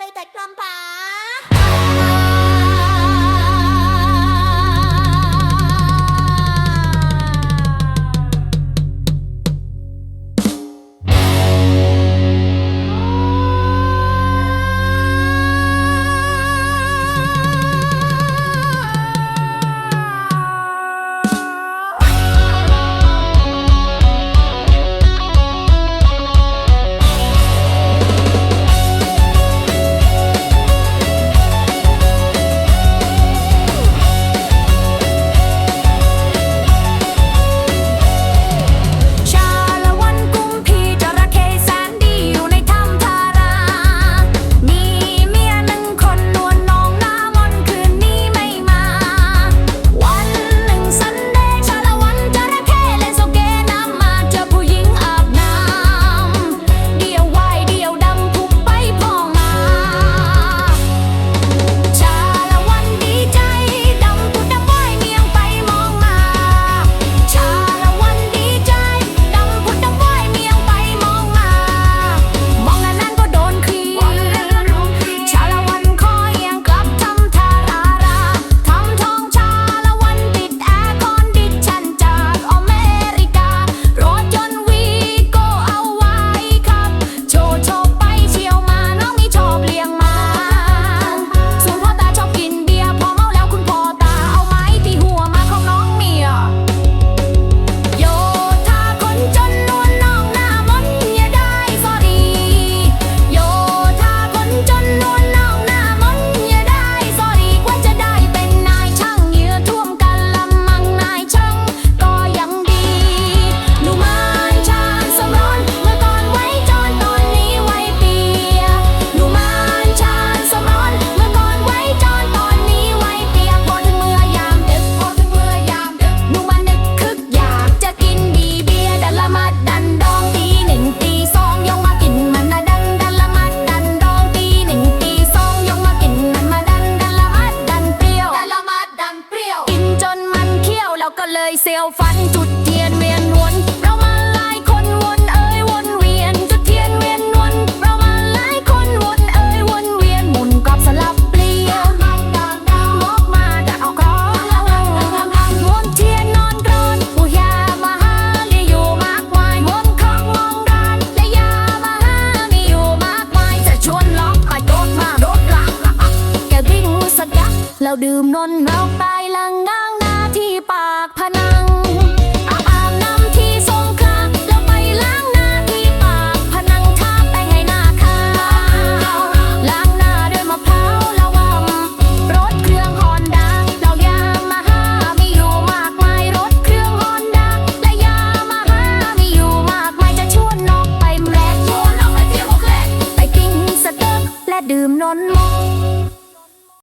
你特劲吧！ เซลฟันจุดเทียนเวียนวนเรามาหลายคนวนเอ้ยวนเวียน จุดเทียนเวียนวนเรามาหลายคนวนเอ้ยวนเวียนหมุนกรอบสลับเปลี่ยนมอกมาจะเอาขอนวนเทียนนอนกรอนผู้ยามาหาไลีอยู่มากมายวนของมองการและยามาหามีอยู่มากมายจะชวนล็อกก็โดดมาโดดหลังแกวิ่งสักยักแล้วดื่มนนเราไปลังนางหน้าที่ปาก